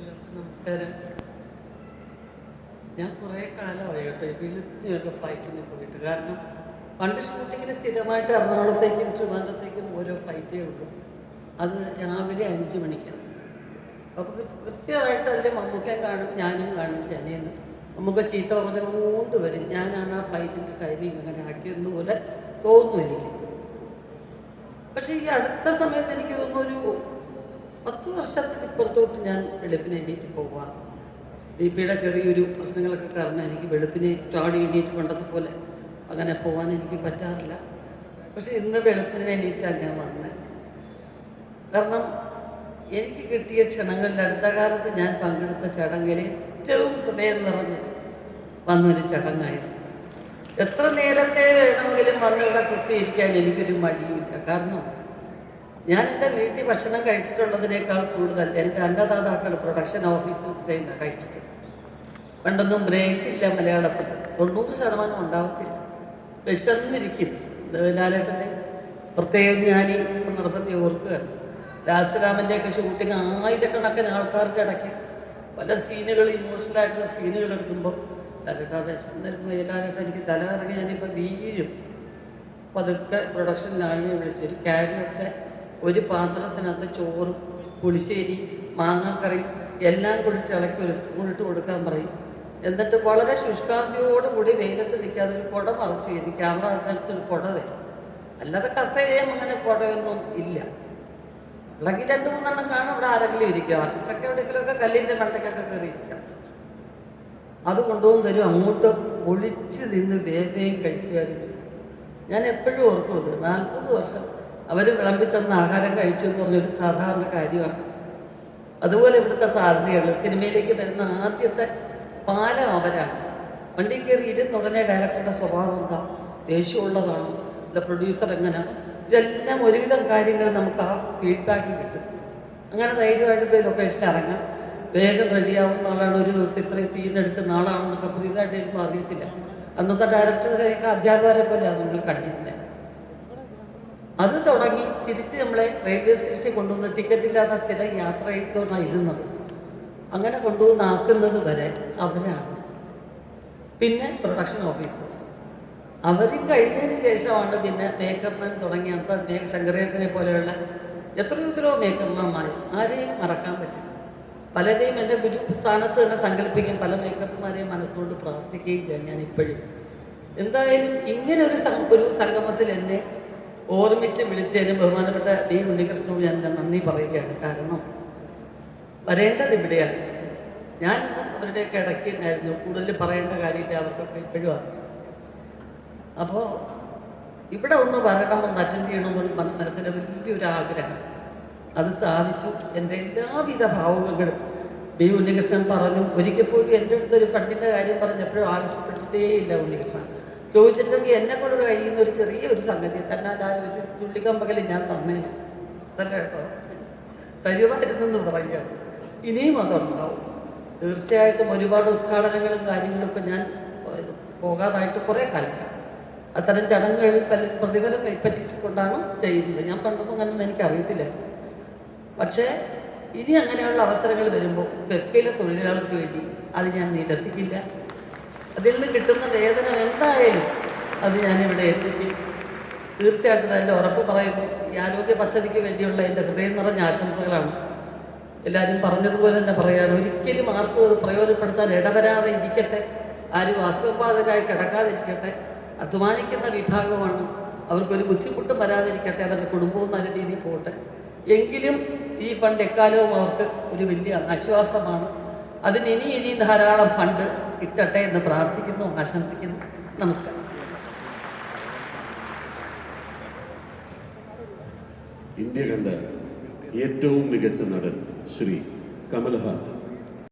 എല്ലാവർക്കും നമസ്കാരം. ഞാൻ കുറേ കാലമായി കേട്ടോ ഈ വെളുപ്പിനെയൊക്കെ ഫ്ലൈറ്റിന് പോയിട്ട്. കാരണം പണ്ട് ഷൂട്ടിങ്ങിന് സ്ഥിരമായിട്ട് എറണാകുളത്തേക്കും ട്രിവാൻഡ്രത്തേക്കും ഓരോ ഫ്ലൈറ്റേ ഉള്ളൂ. അത് രാവിലെ അഞ്ച് മണിക്കാണ് അപ്പോൾ കൃത്യമായിട്ട് അതിൽ മമ്മൂക്കം കാണും ഞാനും കാണും ചെന്നൈയിൽ നിന്ന് നമുക്ക് ചീത്ത പറഞ്ഞുകൊണ്ട് വരും. ഞാനാണ് ആ ഫ്ലൈറ്റിന്റെ ടൈമിങ് അങ്ങനെ ആക്കിയെന്ന് പോലെ തോന്നുന്നു എനിക്ക്. പക്ഷേ ഈ അടുത്ത സമയത്ത് എനിക്ക് തോന്നുന്നു ഒരു പത്ത് വർഷത്തിന് ഇപ്പുറത്തോട്ട് ഞാൻ വെളുപ്പിന് എണീറ്റ് പോവാറ് ബി പിയുടെ ചെറിയൊരു പ്രശ്നങ്ങളൊക്കെ കാരണം എനിക്ക് വെളുപ്പിനെ ചാടി എണീറ്റ് പണ്ടത്തെ പോലെ അങ്ങനെ പോകാൻ എനിക്ക് പറ്റാറില്ല. പക്ഷെ ഇന്ന് വെളുപ്പിന് എണീറ്റാണ് ഞാൻ വന്നത് കാരണം എനിക്ക് കിട്ടിയ ക്ഷണങ്ങളിൽ അടുത്ത കാലത്ത് ഞാൻ പങ്കെടുത്ത ചടങ്ങിൽ ഏറ്റവും ഹൃദയം നിറഞ്ഞ് വന്നൊരു ചടങ്ങായിരുന്നു. എത്ര നേരത്തെ വേണമെങ്കിലും വന്നിവിടെ കുത്തിയിരിക്കാൻ എനിക്കൊരു മടിയില്ല കാരണം ഞാൻ എന്റെ വീട്ടിൽ ഭക്ഷണം കഴിച്ചിട്ടുള്ളതിനേക്കാൾ കൂടുതൽ എന്റെ അന്നദാതാക്കൾ പ്രൊഡക്ഷൻ ഓഫീസേഴ്സിന്റെ നിന്ന് കഴിച്ചിട്ടുണ്ട് പണ്ടൊന്നും ബ്രേക്കില്ല മലയാളത്തിൽ. തൊണ്ണൂറ് ശതമാനം ഉണ്ടാവത്തില്ല. വിശന്നിരിക്കും ലാലേട്ടന്റെ പ്രത്യേകം ഞാൻ ഈ സന്ദർഭത്തെ ഓർക്കുകയാണ്. ലാസ്യരാമന്റെ ഒക്കെ ഷൂട്ടിങ് ആയിരക്കണക്കിന് ആൾക്കാരുടെ ഇടയ്ക്ക് പല സീനുകൾ ഇമോഷണലായിട്ടുള്ള സീനുകൾ എടുക്കുമ്പോൾ ലാലേട്ട വിശന്നിരുമ്പോൾ ലാലേട്ട എനിക്ക് തല കറങ്ങി ഞാനിപ്പോൾ വീഴും. പതുക്കെ പ്രൊഡക്ഷൻ ആളിനെ വിളിച്ച് ഒരു കാരിയറിന്റെ ഒരു പാത്രത്തിനകത്ത് ചോറും പുളിശ്ശേരി മാങ്ങാക്കറി എല്ലാം കൂടി ഇളക്കി ഒരു സ്പൂണിട്ട് കൊടുക്കാൻ പറയും. എന്നിട്ട് വളരെ ശുഷ്കാന്തിയോടുകൂടി വെയിലത്ത് നിൽക്കാതെ ഒരു കുട മറച്ച് ചെയ്ത് ക്യാമറ അസിസ്റ്റൻസ് ഒരു കുട തരും. അല്ലാതെ കസേരയും അങ്ങനെ കുടയൊന്നും ഇല്ല. അല്ലെങ്കിൽ രണ്ട് മൂന്നെണ്ണം കാണും അവിടെ ആരെങ്കിലും ഇരിക്കുക. ആർട്ടിസ്റ്റൊക്കെ എവിടെയെങ്കിലുമൊക്കെ കല്ലിന്റെ മണ്ടയ്ക്കൊക്കെ കയറിയിരിക്കാം അത് കൊണ്ടുപോകും തരും. അങ്ങോട്ട് ഒളിച്ച് നിന്ന് വേവേയും കഴിക്കുമായിരുന്നു ഞാൻ എപ്പോഴും ഓർക്കും അത്. നാൽപ്പത് വർഷം അവർ വിളമ്പി തന്ന ആഹാരം കഴിച്ചു എന്ന് പറഞ്ഞൊരു സാധാരണ കാര്യമാണ്. അതുപോലെ ഇവിടുത്തെ സാധ്യതകൾ സിനിമയിലേക്ക് വരുന്ന ആദ്യത്തെ പാലം അവരാണ്. വണ്ടി കയറി ഇരുന്നുടനെ ഡയറക്ടറുടെ സ്വഭാവം എന്താ? ദേഷ്യമുള്ളതാണോ? അല്ല പ്രൊഡ്യൂസർ എങ്ങനെ? ഇതെല്ലാം ഒരുവിധം കാര്യങ്ങൾ നമുക്ക് ആ ഫീഡ്ബാക്ക് കിട്ടും. അങ്ങനെ ധൈര്യമായിട്ട് പോയി ലൊക്കേഷനിൽ ഇറങ്ങാം. വേഗം റെഡിയാവുന്ന ആളാണ് ഒരു ദിവസം ഇത്രയും സീൻ എടുക്കുന്ന ആളാണെന്നൊക്കെ പുതിയതായിട്ട് എനിക്ക് അറിയത്തില്ല. അന്നത്തെ ഡയറക്ടർ അധ്യാപകരെ പോലെയാണ് നമ്മൾ കണ്ടിരുന്നത് അത് തുടങ്ങി തിരിച്ച് നമ്മളെ റെയിൽവേ സ്റ്റേഷനിൽ കൊണ്ടുവന്ന് ടിക്കറ്റ് ഇല്ലാത്ത സ്ഥിരം യാത്ര ഇരുന്നത്. അങ്ങനെ കൊണ്ടുവന്ന് ആക്കുന്നത് വരെ അവരാണ്. പിന്നെ പ്രൊഡക്ഷൻ ഓഫീസേഴ്സ് അവരും കഴിഞ്ഞതിന് ശേഷമാണ് പിന്നെ മേക്കപ്പ് മാൻ തുടങ്ങിയ ശങ്കരേട്ടനെ പോലെയുള്ള എത്രയോ എത്രയോ മേക്കപ്പ് മാന്മാർ ആരെയും മറക്കാൻ പറ്റും പലരെയും എന്റെ ഗുരു സ്ഥാനത്ത് തന്നെ സങ്കല്പിക്കും. പല മേക്കപ്പ്മാരെയും മനസ്സുകൊണ്ട് പ്രാർത്ഥിക്കുകയും ചെയ്യാം ഞാൻ ഇപ്പോഴും എന്തായാലും ഇങ്ങനെ ഒരു ഒരു സംഗമത്തിൽ എന്നെ ഓർമ്മിച്ച് വിളിച്ചതിന് ബഹുമാനപ്പെട്ട ഡി ഉണ്ണികൃഷ്ണനോട് ഞാൻ നന്ദി പറയുകയാണ്. കാരണം വരേണ്ടത് ഇവിടെയാണ്. ഞാൻ അവരുടെയൊക്കെ ഇടയ്ക്ക് ആയിരുന്നു കൂടുതൽ പറയേണ്ട കാര്യമില്ല അവർക്കൊക്കെ ഇപ്പോഴും അറിയാം അപ്പോൾ ഇവിടെ ഒന്ന് വരണമെന്ന് അറ്റൻഡ് ചെയ്യണമെന്നൊരു മന- മനസ്സിന്റെ വലിയൊരു ആഗ്രഹം. അത് സാധിച്ചു. എന്റെ എല്ലാവിധ ഭാവുകങ്ങളും ഡി ഉണ്ണികൃഷ്ണൻ പറഞ്ഞു. ഒരിക്കൽ പോലും എന്റെ അടുത്ത് ഒരു ഫണ്ടിന്റെ കാര്യം പറഞ്ഞപ്പോഴും ആവശ്യപ്പെട്ടിട്ടേയില്ല ഉണ്ണികൃഷ്ണൻ. ചോദിച്ചിട്ടുണ്ടെങ്കിൽ എന്നെ കൊണ്ട് കഴിയുന്ന ഒരു ചെറിയ ഒരു സംഗതി. തന്നെ ആ ഒരു ചുള്ളിക്കമ്പകൽ ഞാൻ തന്നേനെ അതല്ല കേട്ടോ. തരുമായിരുന്നെന്ന് പറയുകയാണ് ഇനിയും അതുണ്ടാവും. തീർച്ചയായിട്ടും ഒരുപാട് ഉദ്ഘാടനങ്ങളും കാര്യങ്ങളൊക്കെ ഞാൻ പോകാതായിട്ട് കുറേ കാലം അത്തരം ചടങ്ങുകൾ പല പ്രതിഫലം കൈപ്പറ്റിക്കൊണ്ടാണ് ചെയ്യുന്നത്. ഞാൻ പണ്ടൊന്നും അങ്ങനെ എനിക്ക് അറിയത്തില്ലായിരുന്നു പക്ഷേ ഇനി അങ്ങനെയുള്ള അവസരങ്ങൾ വരുമ്പോൾ ഫെഫ്കയിലെ തൊഴിലാളികൾക്ക് വേണ്ടി അത് ഞാൻ നിരസിക്കില്ല. അതിൽ നിന്ന് കിട്ടുന്ന വേതനം എന്തായാലും അത് ഞാനിവിടെ എത്തിക്കും. തീർച്ചയായിട്ടും എന്റെ ഉറപ്പ് പറയുന്നു ഈ ആരോഗ്യ പദ്ധതിക്ക് വേണ്ടിയുള്ള എന്റെ ഹൃദയം നിറഞ്ഞ ആശംസകളാണ്. എല്ലാവരും പറഞ്ഞതുപോലെ തന്നെ പറയുകയാണ്. ഒരിക്കലും ആർക്കും അത് പ്രയോജനപ്പെടുത്താൻ ഇടവരാതെ ഇരിക്കട്ടെ. ആരും അസുഖബാധിതരായി കിടക്കാതിരിക്കട്ടെ. അധ്വാനിക്കുന്ന വിഭാഗമാണ്. അവർക്കൊരു ബുദ്ധിമുട്ടും വരാതിരിക്കട്ടെ. അവരുടെ കുടുംബവും നല്ല രീതിയിൽ പോകട്ടെ. എങ്കിലും ഈ ഫണ്ട് എക്കാലവും അവർക്ക് ഒരു വലിയ ആശ്വാസമാണ്. അതിന് ഇനി ഇനിയും ധാരാളം ഫണ്ട് കിട്ടട്ടെ എന്ന് പ്രാർത്ഥിക്കുന്നു ആശംസിക്കുന്നു. നമസ്കാരം. ഇന്ത്യ കണ്ട ഏറ്റവും മികച്ച നടൻ ശ്രീ കമൽഹാസൻ.